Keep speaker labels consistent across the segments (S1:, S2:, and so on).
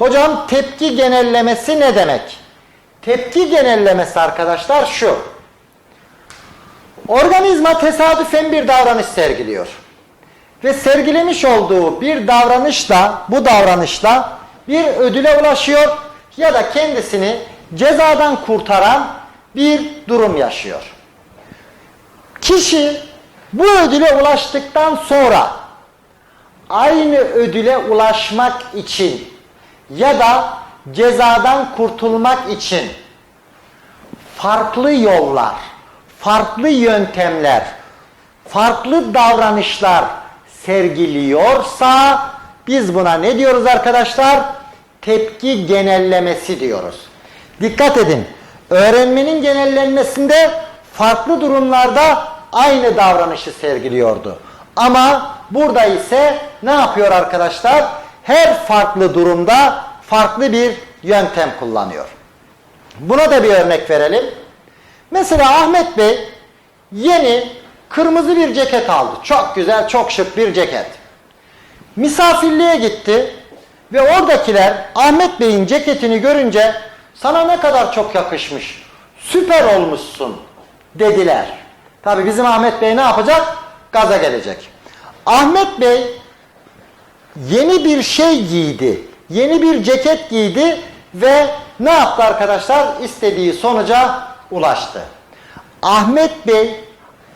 S1: Hocam tepki genellemesi ne demek? Tepki genellemesi arkadaşlar şu. Organizma tesadüfen bir davranış sergiliyor. Ve sergilemiş olduğu bir davranışla, bu davranışla bir ödüle ulaşıyor ya da kendisini cezadan kurtaran bir durum yaşıyor. Kişi bu ödüle ulaştıktan sonra aynı ödüle ulaşmak için ya da cezadan kurtulmak için farklı yollar, farklı yöntemler, farklı davranışlar sergiliyorsa biz buna ne diyoruz arkadaşlar? Tepki genellemesi diyoruz. Dikkat edin. Öğrenmenin genellenmesinde farklı durumlarda aynı davranışı sergiliyordu. Ama burada ise ne yapıyor arkadaşlar? Her farklı durumda farklı bir yöntem kullanıyor. Buna da bir örnek verelim. Mesela Ahmet Bey yeni kırmızı bir ceket aldı. Çok güzel, çok şık bir ceket. Misafirliğe gitti ve oradakiler Ahmet Bey'in ceketini görünce sana ne kadar çok yakışmış, süper olmuşsun dediler. Tabi bizim Ahmet Bey ne yapacak? Gaza gelecek. Ahmet Bey yeni bir şey giydi. Yeni bir ceket giydi ve ne yaptı arkadaşlar? İstediği sonuca ulaştı. Ahmet Bey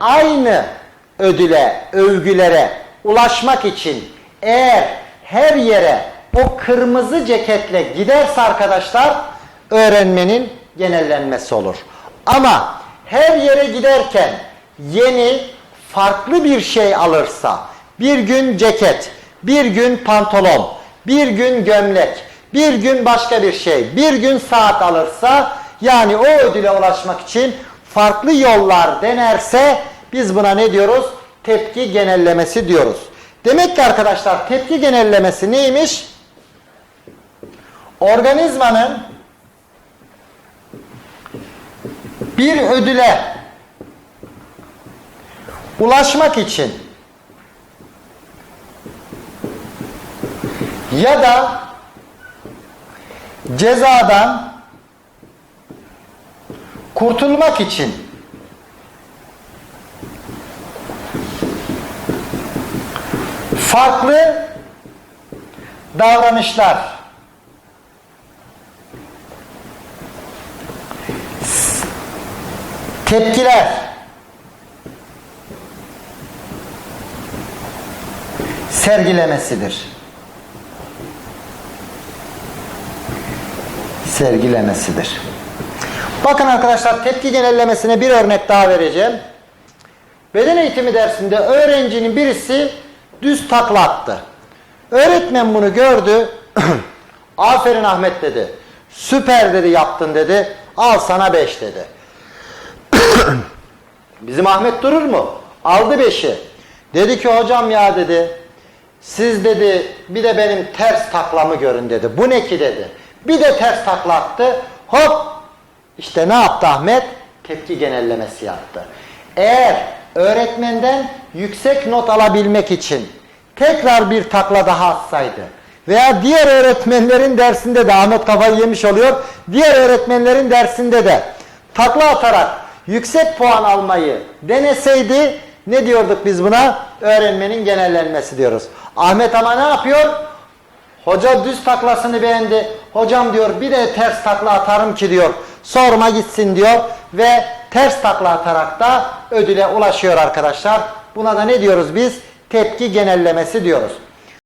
S1: aynı ödüle, övgülere ulaşmak için eğer her yere o kırmızı ceketle giderse arkadaşlar öğrenmenin genellenmesi olur. Ama her yere giderken yeni farklı bir şey alırsa bir gün ceket, bir gün pantolon, bir gün gömlek, bir gün başka bir şey, bir gün saat alırsa yani o ödüle ulaşmak için farklı yollar denerse biz buna ne diyoruz? Tepki genellemesi diyoruz. Demek ki arkadaşlar tepki genellemesi neymiş? Organizmanın bir ödüle ulaşmak için ya da cezadan kurtulmak için farklı davranışlar tepkiler sergilemesidir. Sergilemesidir. Bakın arkadaşlar tepki genellemesine bir örnek daha vereceğim. Beden eğitimi dersinde öğrencinin birisi düz takla attı. Öğretmen bunu gördü. Aferin Ahmet dedi. Süper dedi yaptın dedi. Al sana 5 dedi. Bizim Ahmet durur mu? Aldı 5'i. Dedi ki hocam ya dedi. Siz dedi bir de benim ters taklamı görün dedi. Bu ne ki dedi. Bir de ters takla attı. Hop işte ne yaptı Ahmet? Tepki genellemesi yaptı. Eğer öğretmenden yüksek not alabilmek için tekrar bir takla daha atsaydı veya diğer öğretmenlerin dersinde de Ahmet kafayı yemiş oluyor. Diğer öğretmenlerin dersinde de takla atarak yüksek puan almayı deneseydi ne diyorduk biz buna? Öğrenmenin genellenmesi diyoruz. Ahmet ama ne yapıyor? Hoca düz taklasını beğendi. Hocam diyor bir de ters takla atarım ki diyor. Sorma gitsin diyor ve ters takla atarak da ödüle ulaşıyor arkadaşlar. Buna da ne diyoruz biz? Tepki genellemesi diyoruz.